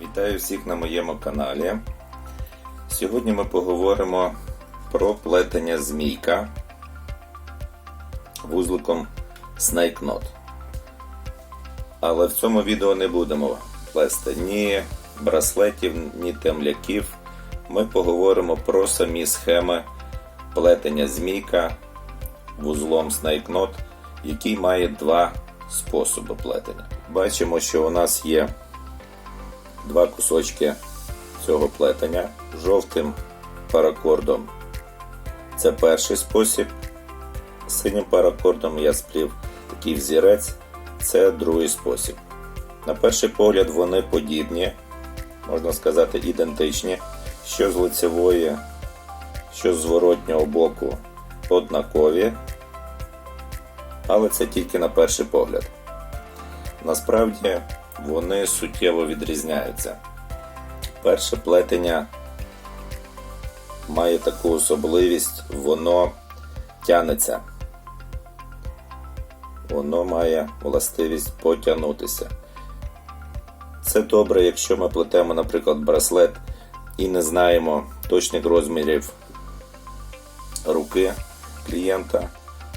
Вітаю всіх на моєму каналі. Сьогодні ми поговоримо про плетення змійка вузликом Snake Knot. Але в цьому відео не будемо плести ні браслетів, ні темляків. Ми поговоримо про самі схеми плетення змійка вузлом Snake Knot, який має два способи плетення. Бачимо, що у нас є два кусочки цього плетення жовтим паракордом. Це перший спосіб. Синім паракордом я сплів такий взірець, це другий спосіб. На перший погляд вони подібні, можна сказати, ідентичні, що з лицевої, що з зворотнього боку однакові, але це тільки на перший погляд. Насправді вони суттєво відрізняються. Перше плетення має таку особливість, воно тянеться. Воно має властивість потягнутися. Це добре, якщо ми плетемо, наприклад, браслет і не знаємо точних розмірів руки клієнта,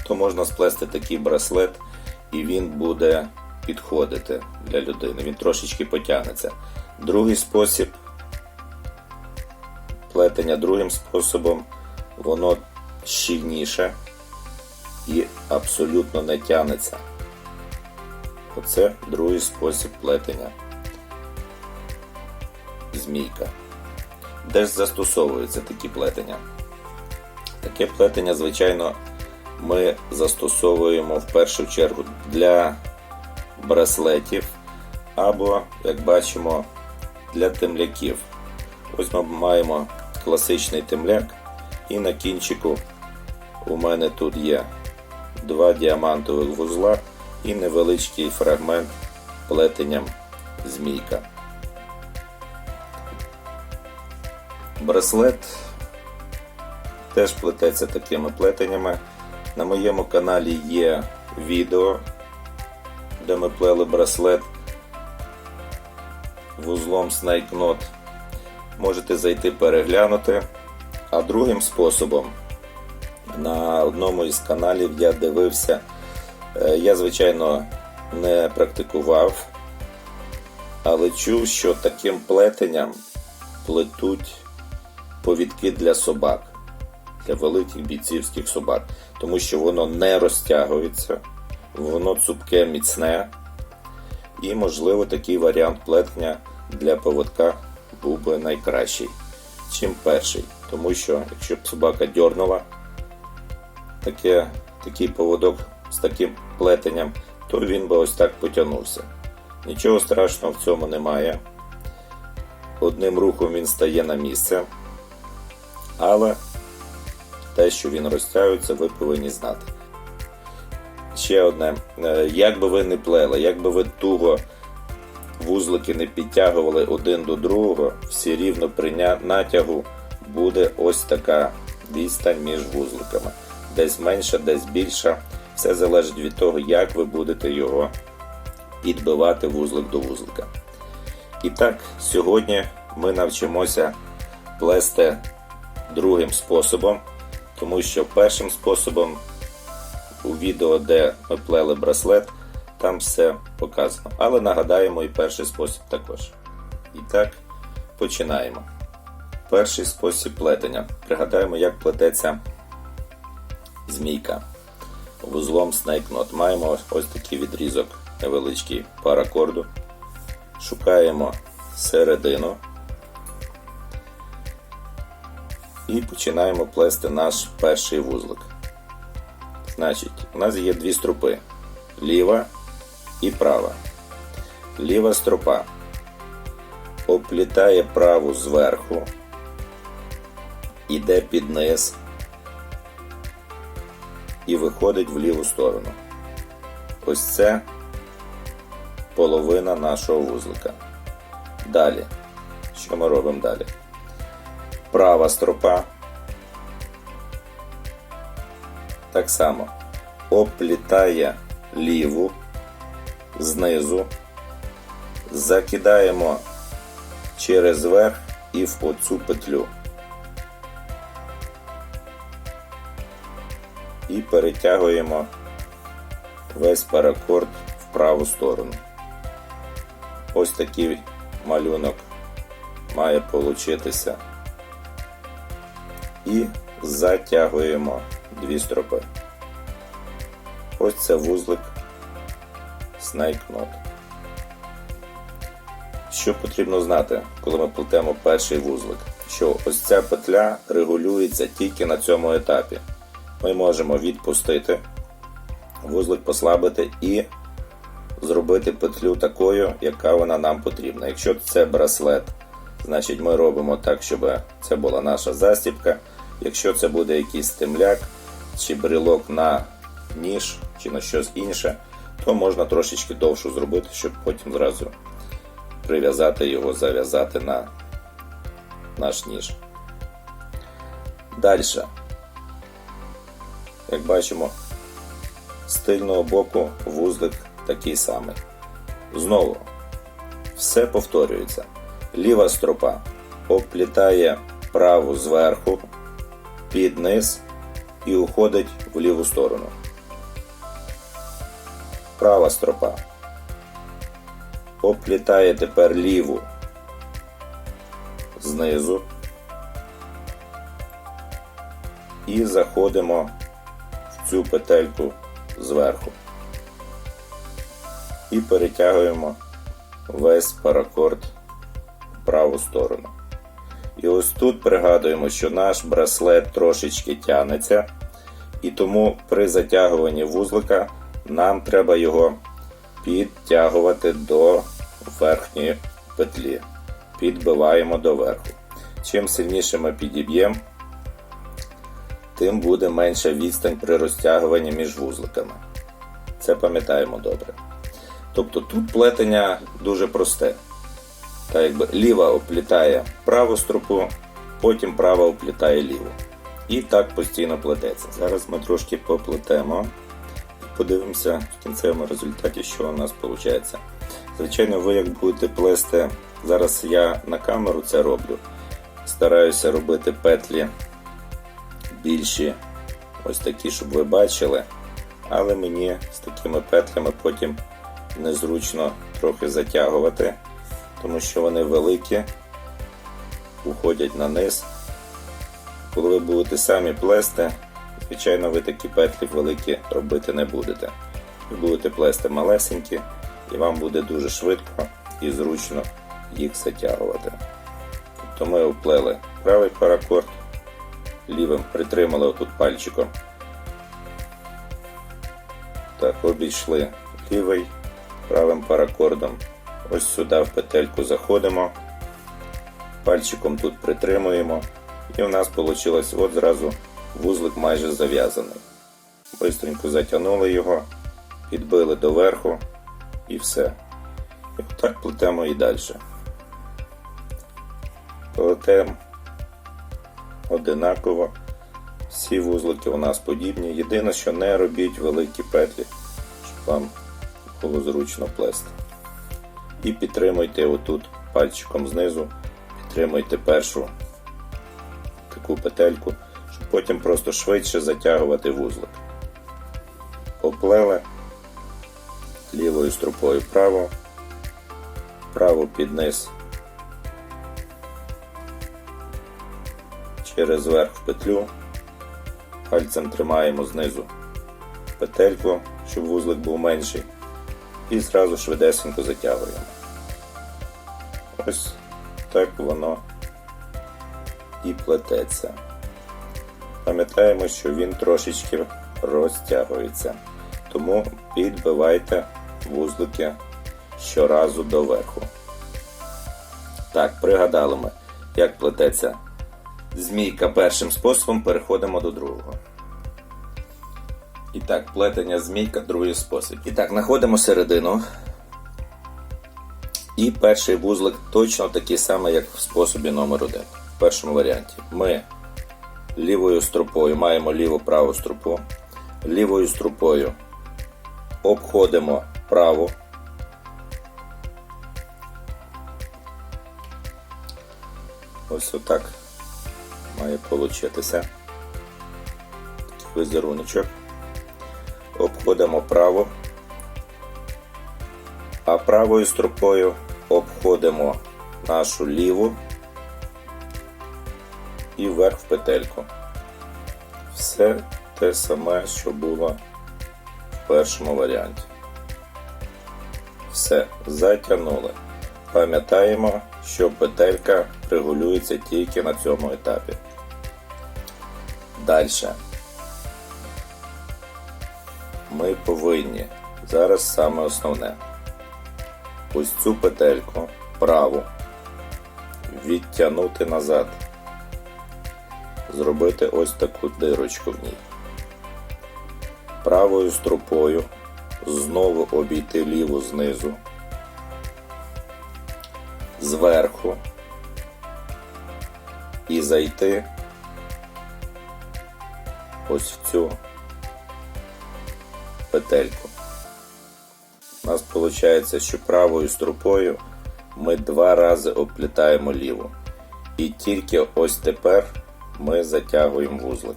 то можна сплести такий браслет і він буде підходити для людини. Він трошечки потягнеться. Другий спосіб плетення другим способом, воно щільніше і абсолютно не тягнеться. Оце другий спосіб плетення. Змійка. Де ж застосовуються такі плетення? Таке плетення, звичайно, ми застосовуємо в першу чергу для браслетів або, як бачимо, для темляків. Ось ми маємо класичний темляк, і на кінчику у мене тут є два діамантових вузла і невеличкий фрагмент плетенням змійка. Браслет теж плететься такими плетеннями. На моєму каналі є відео де ми плели браслет вузлом Knot. Можете зайти переглянути. А другим способом на одному із каналів я дивився, е, я, звичайно, не практикував, але чув, що таким плетенням плетуть повідки для собак, для великих бійцівських собак, тому що воно не розтягується воно цупке, міцне. І, можливо, такий варіант плетення для поводка був би найкращий, чим перший. Тому що, якщо б собака дьорнула таке, такий поводок з таким плетенням, то він би ось так потягнувся. Нічого страшного в цьому немає. Одним рухом він стає на місце. Але те, що він розтягується, ви повинні знати ще одне. Е, як би ви не плели, як би ви туго вузлики не підтягували один до другого, всі рівно при натягу буде ось така відстань між вузликами. Десь менша, десь більша. Все залежить від того, як ви будете його підбивати вузлик до вузлика. І так, сьогодні ми навчимося плести другим способом, тому що першим способом у відео, де ми плели браслет, там все показано. Але нагадаємо і перший спосіб також. І так, починаємо. Перший спосіб плетення. Пригадаємо, як плететься змійка вузлом Snake Knot. Маємо ось такий відрізок невеличкий паракорду. Шукаємо середину. І починаємо плести наш перший вузлик. Значить, у нас є дві стропи. Ліва і права. Ліва стропа оплітає праву зверху, іде під низ і виходить в ліву сторону. Ось це половина нашого вузлика. Далі. Що ми робимо далі? Права стропа так само оплітає ліву знизу, закидаємо через верх і в оцю петлю. І перетягуємо весь паракорд в праву сторону. Ось такий малюнок має получитися. І затягуємо дві стропи. Ось це вузлик Snake Knot. Що потрібно знати, коли ми плетемо перший вузлик? Що ось ця петля регулюється тільки на цьому етапі. Ми можемо відпустити, вузлик послабити і зробити петлю такою, яка вона нам потрібна. Якщо це браслет, значить ми робимо так, щоб це була наша застібка. Якщо це буде якийсь темляк чи брелок на ніж чи на щось інше, то можна трошечки довшу зробити, щоб потім зразу прив'язати його, зав'язати на наш ніж. Далі, як бачимо, з тильного боку вузлик такий самий. Знову, все повторюється. Ліва стропа обплітає праву зверху під низ і уходить в ліву сторону. Права стропа обплітає тепер ліву знизу і заходимо в цю петельку зверху і перетягуємо весь паракорд в праву сторону. І ось тут пригадуємо, що наш браслет трошечки тягнеться, і тому при затягуванні вузлика нам треба його підтягувати до верхньої петлі. Підбиваємо до верху. Чим сильніше ми підіб'ємо, тим буде менша відстань при розтягуванні між вузликами. Це пам'ятаємо добре. Тобто тут плетення дуже просте. Так якби ліва оплітає праву стропу, потім права оплітає ліву. І так постійно плететься. Зараз ми трошки поплетемо і подивимося в кінцевому результаті, що у нас виходить. Звичайно, ви як будете плести, зараз я на камеру це роблю. Стараюся робити петлі більші, ось такі, щоб ви бачили. Але мені з такими петлями потім незручно трохи затягувати, тому що вони великі, уходять на низ. Коли ви будете самі плести, звичайно, ви такі петлі великі робити не будете. Ви будете плести малесенькі, і вам буде дуже швидко і зручно їх затягувати. Тобто ми оплели правий паракорд, лівим притримали отут пальчиком. Так, обійшли лівий правим паракордом. Ось сюди в петельку заходимо, пальчиком тут притримуємо, і у нас вийшло от зразу вузлик майже зав'язаний. Бистренько затягнули його, підбили доверху і все. І так плетемо і далі. Плетемо одинаково. Всі вузлики у нас подібні. Єдине, що не робіть великі петлі, щоб вам було зручно плести. І підтримуйте отут пальчиком знизу, підтримуйте першу таку петельку, щоб потім просто швидше затягувати вузлик. Оплели лівою струпою право, право під низ. Через верх в петлю, пальцем тримаємо знизу петельку, щоб вузлик був менший і зразу швидесенько затягуємо. Ось так воно і плететься. Пам'ятаємо, що він трошечки розтягується, тому підбивайте вузлики щоразу доверху. Так, пригадали ми, як плететься змійка першим способом, переходимо до другого. І так, плетення змійка, другий спосіб. І так, знаходимо середину. І перший вузлик точно такий самий, як в способі номер 1 В першому варіанті ми лівою стропою маємо ліву-праву стропу. Лівою струпою обходимо праву. Ось отак має получитися. Такий. Обходимо право, а правою строкою обходимо нашу ліву і вверх в петельку. Все те саме, що було в першому варіанті. Все, затягнули. Пам'ятаємо, що петелька регулюється тільки на цьому етапі. Далі. Ми повинні зараз саме основне. Ось цю петельку праву відтягнути назад. Зробити ось таку дирочку в ній. Правою стропою знову обійти ліву знизу, зверху і зайти ось в цю петельку. У нас виходить, що правою стропою ми два рази оплітаємо ліву. І тільки ось тепер ми затягуємо вузлик.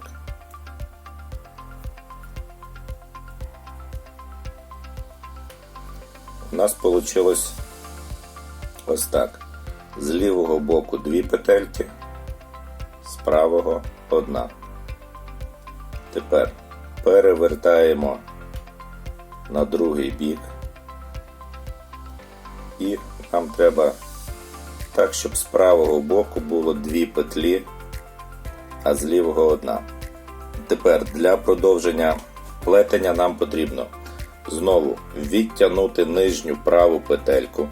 У нас вийшло ось так. З лівого боку дві петельки, з правого одна. Тепер перевертаємо на другий бік. І нам треба так, щоб з правого боку було дві петлі, а з лівого одна. Тепер для продовження плетення нам потрібно знову відтягнути нижню праву петельку,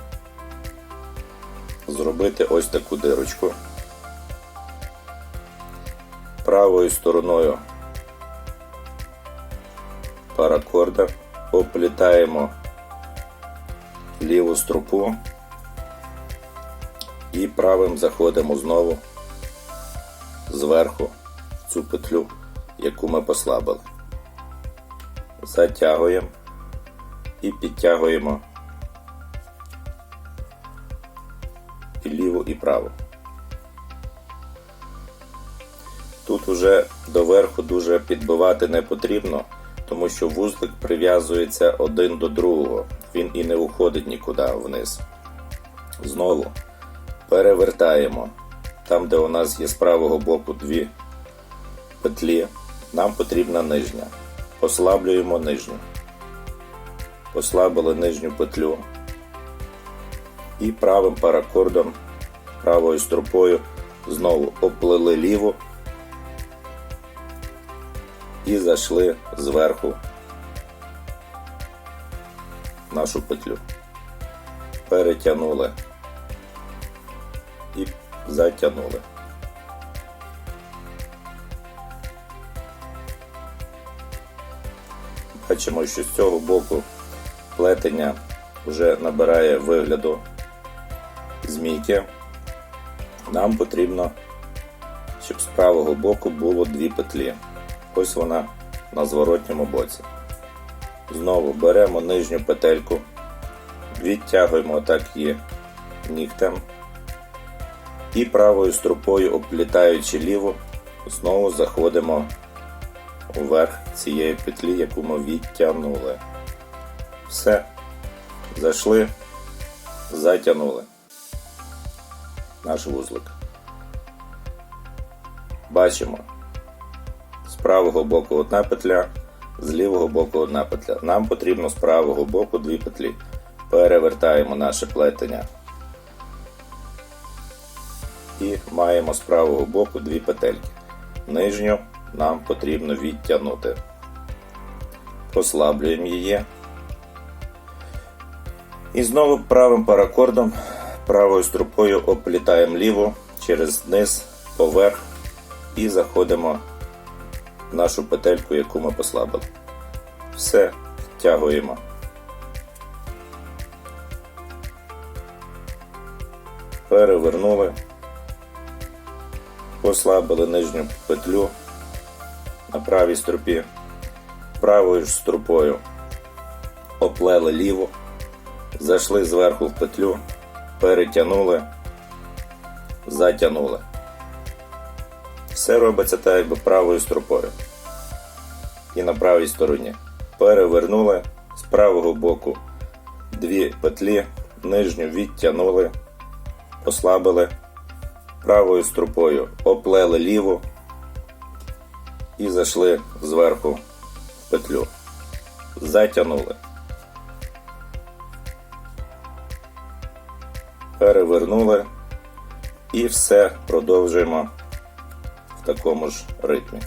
зробити ось таку дирочку. Правою стороною паракорда оплітаємо ліву струпу і правим заходимо знову зверху в цю петлю, яку ми послабили. Затягуємо і підтягуємо і ліву і праву. Тут уже доверху дуже підбивати не потрібно, тому що вузлик прив'язується один до другого, він і не уходить нікуди вниз. Знову перевертаємо там, де у нас є з правого боку дві петлі, нам потрібна нижня. Послаблюємо нижню. Послабили нижню петлю і правим паракордом, правою стропою знову оплели ліву і зайшли зверху нашу петлю. Перетягнули і затягнули. Бачимо, що з цього боку плетення вже набирає вигляду змійки. Нам потрібно, щоб з правого боку було дві петлі. Ось вона на зворотньому боці. Знову беремо нижню петельку, відтягуємо так її нігтем і правою струпою, оплітаючи ліву, знову заходимо вверх цієї петлі, яку ми відтягнули. Все, зайшли, затягнули наш вузлик. Бачимо. Правого боку одна петля, з лівого боку одна петля. Нам потрібно з правого боку дві петлі. Перевертаємо наше плетення. І маємо з правого боку дві петельки. Нижню нам потрібно відтягнути. Послаблюємо її. І знову правим паракордом, правою струпою оплітаємо ліву через низ, поверх і заходимо нашу петельку, яку ми послабили. Все втягуємо. Перевернули, послабили нижню петлю на правій струпі, правою ж струпою оплели ліву, зайшли зверху в петлю, перетягнули, затягнули. Все робиться так, якби правою стропою. І на правій стороні. Перевернули з правого боку дві петлі, нижню відтягнули, ослабили, правою стропою оплели ліву і зайшли зверху в петлю. Затягнули. Перевернули і все продовжуємо такому ж ритмі.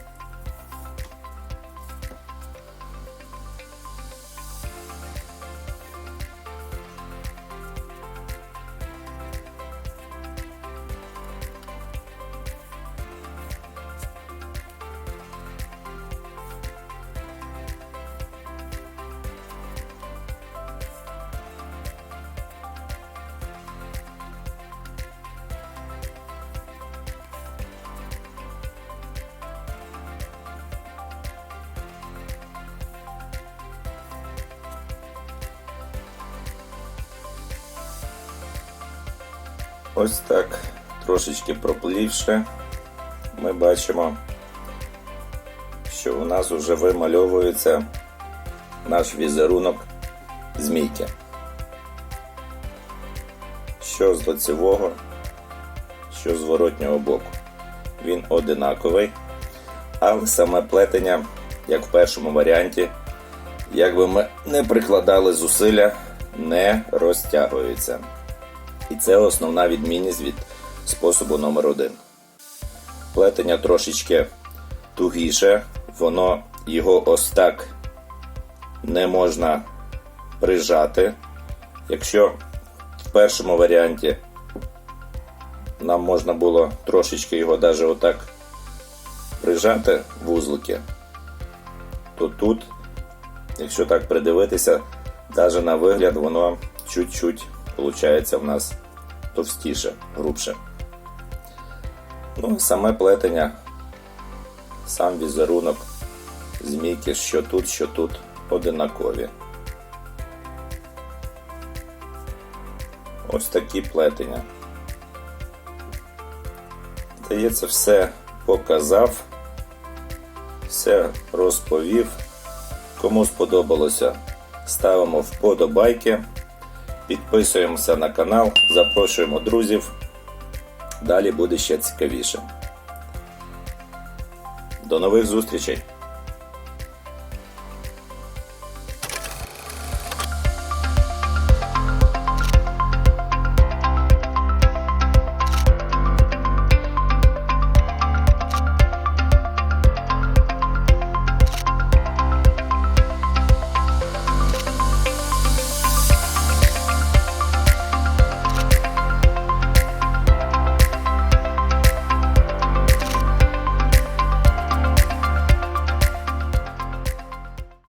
Ось так, трошечки проплівши, ми бачимо, що у нас вже вимальовується наш візерунок змійки. Що з лицевого, що з воротнього боку. Він одинаковий, але саме плетення, як в першому варіанті, як би ми не прикладали зусилля, не розтягується. І це основна відмінність від способу номер один. Плетення трошечки тугіше, воно його ось так не можна прижати. Якщо в першому варіанті нам можна було трошечки його навіть отак прижати вузлики, то тут, якщо так придивитися, навіть на вигляд воно чуть-чуть Получається в нас товстіше, грубше. Ну, і саме плетення, сам візерунок змійки, що тут, що тут одинакові. Ось такі плетення. Здається, все показав, все розповів. Кому сподобалося, ставимо вподобайки. Підписуємося на канал, запрошуємо друзів. Далі буде ще цікавіше. До нових зустрічей!